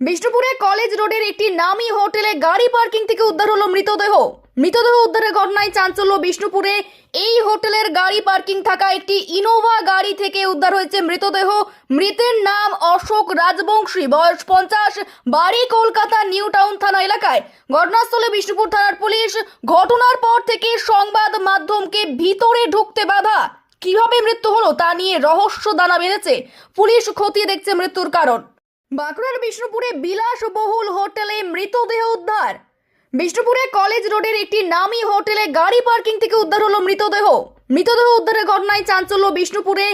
বিষ্ণুপুরে কলেজ রোডের একটি নামী হোটেলে গাড়ি পার্কিং থেকে উদ্ধার হলো মৃতদেহ। মৃতদেহ উদ্ধারের ঘটনায় চাঞ্চল্য বিষ্ণুপুরে। এই হোটেলের গাড়ি পার্কিং থাকা একটি ইনোভা গাড়ি থেকে উদ্ধার হয়েছে মৃতদেহ। মৃতের নাম অশোক রাজবংশী, বয়স পঞ্চাশ, বাড়ি কলকাতা, নিউ টাউন থানা এলাকায়। ঘটনাস্থলে বিষ্ণুপুর থানার পুলিশ ঘটনার পর থেকে সংবাদ মাধ্যমকে ভিতরে ঢুকতে বাধা। কীভাবে মৃত্যু হলো তা নিয়ে রহস্য দানা বেঁধেছে। পুলিশ খতিয়ে দেখছে মৃত্যুর কারণ। বাঁকুড়ার বিষ্ণুপুরে বিলাসবহুল হোটেলে মৃতদেহ উদ্ধার। বিষ্ণুপুরে কলেজ রোডের একটি নামী হোটেলে গাড়ি পার্কিং থেকে উদ্ধার হলো মৃতদেহ। মৃতদেহ উদ্ধারের ঘটনায় চাঞ্চল্য বিষ্ণুপুরে।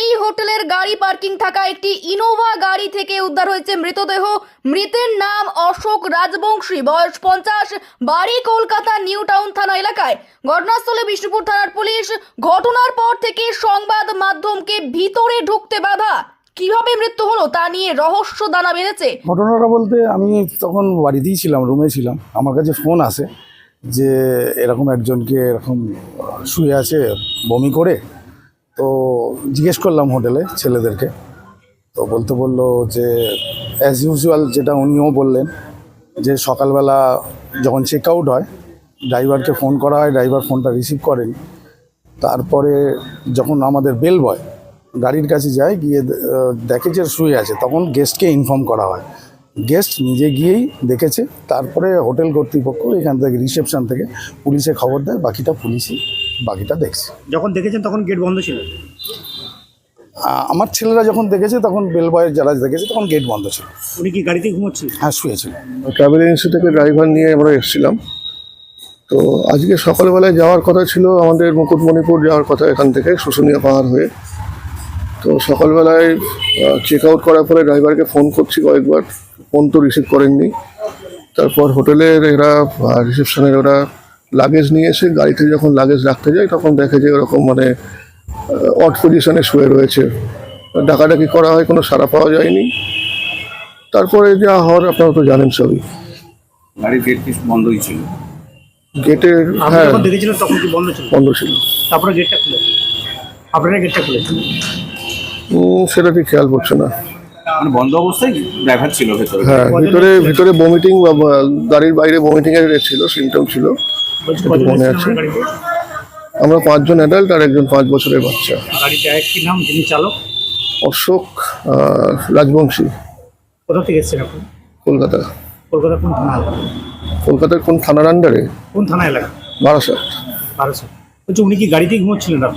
এই হোটেলের গাড়ি পার্কিং থাকা একটি ইনোভা গাড়ি থেকে উদ্ধার হয়েছে মৃতদেহ। মৃতের নাম অশোক রাজবংশী, বয়স পঞ্চাশ, বাড়ি কলকাতা নিউ টাউন থানা এলাকায়। ঘটনাস্থলে বিষ্ণুপুর থানার পুলিশ ঘটনার পর থেকে সংবাদ মাধ্যমকে ভিতরে ঢুকতে বাধা। কীভাবে মৃত্যু হলো তা নিয়ে রহস্য দানা বেঁধেছে? ঘটনাটা বলতে আমি তখন বাড়িতেই ছিলাম রুমে ছিলাম। আমার কাছে ফোন আসে যে এরকম একজনকে এরকম শুয়ে আছে, বমি করে। তো জিজ্ঞেস করলাম হোটেলে ছেলেদেরকে। তো বলতে বলল যে অ্যাজ ইউজুয়াল যেটা উনিও বললেন, যে সকালবেলা যখন চেক আউট হয় ড্রাইভারকে ফোন করা হয় ড্রাইভার ফোনটা রিসিভ করেন। তারপরে যখন আমাদের বেল বয় গাড়ির কাছে যায় গিয়ে দেখে যে শুয়ে আছে তখন গেস্টকে ইনফর্ম করা হয়। গেস্ট নিজে গিয়েই দেখেছে তারপরে হোটেল কর্তৃপক্ষ এখান থেকে রিসেপশন থেকে পুলিশে খবর দেয় বাকিটা পুলিশই বাকিটা দেখছে। যখন দেখেছেন তখন গেট বন্ধ ছিল? আমার ছেলেরা যখন দেখেছে তখন বেল বয়ের যারা দেখেছে তখন গেট বন্ধ ছিল। উনি কি গাড়িতে ঘুমোচ্ছিল হ্যাঁ শুয়েছিল। ট্রাভেল এজেন্সি থেকে ড্রাইভার নিয়ে আমরা এসেছিলাম। তো আজকে সকালবেলায় যাওয়ার কথা ছিল আমাদের মুকুটমণিপুর যাওয়ার কথা এখান থেকে শুশুনিয়া পাহাড় হয়ে। তো সকালবেলায় চেক আউট করার পরে ড্রাইভারকে ফোন করছি কয়েকবার। ফোন তো রিসিভ করেননি। তারপর হোটেলের এরা রিসেপশনের ওরা লাগেজ নিয়ে এসে গাড়িতে যখন লাগেজ রাখতে যায় তখন দেখে যে ওরকম মানে অট পজিশনে শুয়ে রয়েছে। ডাকাডাকি করা হয় কোনো সাড়া পাওয়া যায়নি। তারপরে যা হওয়ার আপনারা তো জানেন সবই। গাড়ির গেট কি বন্ধই ছিল? গেটের হ্যাঁ। দেখেছিলেন তখন কি বন্ধ ছিল? বন্ধ ছিল। তারপরে গেটটা খুলে। আপনারা গেটটা খুলেছেন? উম, সেটা ঠিক খেয়াল করছে না। মানে বন্ধ অবস্থায় ড্রাইভার ছিল ভেতরে। হ্যাঁ ভিতরে ভিতরে বমিটিং বা গাড়ির বাইরে বমিটিং এর ছিল সিমটম ছিল। মনে আছে। আমরা পাঁচজন অ্যাডাল্ট আর একজন পাঁচ বছরের বাচ্চা। গাড়িতে আরেকটি নাম? যিনি চালক? অশোক রাজবংশী। কোথা থেকে এসেছেন আপনি? কলকাতা। কলকাতা কোন থানা? কলকাতার কোন থানার আন্ডারে কোন থানা এলাকা? বারাসাত। বলছি উনি কি গাড়িতেই ঘুমোচ্ছিলেন না।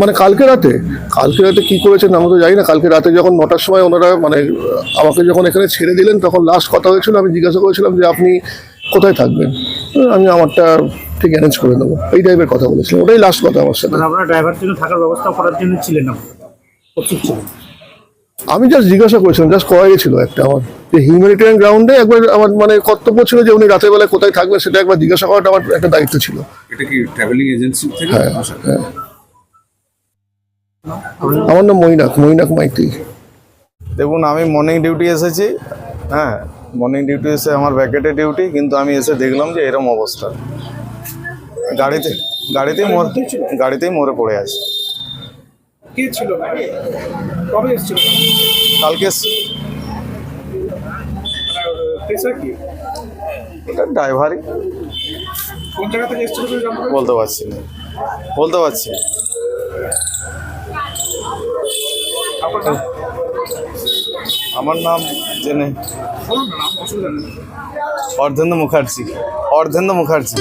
মানে কালকে রাতে? কালকে রাতে কি করেছেন আমরা তো জানি না। কালকে রাতে যখন নটার সময় ওনারা মানে আমাকে যখন এখানে ছেড়ে দিলেন তখন লাস্ট কথা হয়েছিল আমি জিজ্ঞাসা করেছিলাম যে আপনি কোথায় থাকবেন? আমি আমারটা ঠিক অ্যারেঞ্জ করে নেব এই টাইপের কথা বলেছিলাম। ওটাই লাস্ট কথা আমার সাথে। মানে আপনারা ড্রাইভার জন্য থাকার ব্যবস্থা করার জন্য ছিলেন না আমি জাস্ট জিজ্ঞাসা করেছিলাম জাস্ট করা গেছিল একটা আমার। যে হিউম্যানিটেরিয়ান গ্রাউন্ডে একবার আমার মানে কর্তব্য ছিল যে উনি রাতের বেলায় কোথায় থাকবেন সেটা একবার জিজ্ঞাসা করাটা আমার একটা দায়িত্ব ছিল। এটা কি ট্রাভেলিং এজেন্সি থেকে? হ্যাঁ হ্যাঁ। আমার নাম মৈনাক মৈনাক মাইতি। দেখুন আমি মর্নিং ডিউটি এসেছি। হ্যাঁ মর্নিং ডিউটি এসে আমার ব্যাকেটে ডিউটি কিন্তু আমি এসে দেখলাম যে এরম অবস্থা। গাড়িতে গাড়িতেই মর গাড়িতেই মরে পড়ে আছে। কে ছিল? কবে এসেছিল? কালকে এস- এটা ড্রাইভারই। কোন জায়গা থেকে এসেছিল বলতে পারছি না। বলতে পারছি না। আমার নাম জেনে অর্ধেন্দ্র মুখার্জি। অর্ধেন্দ্র মুখার্জি।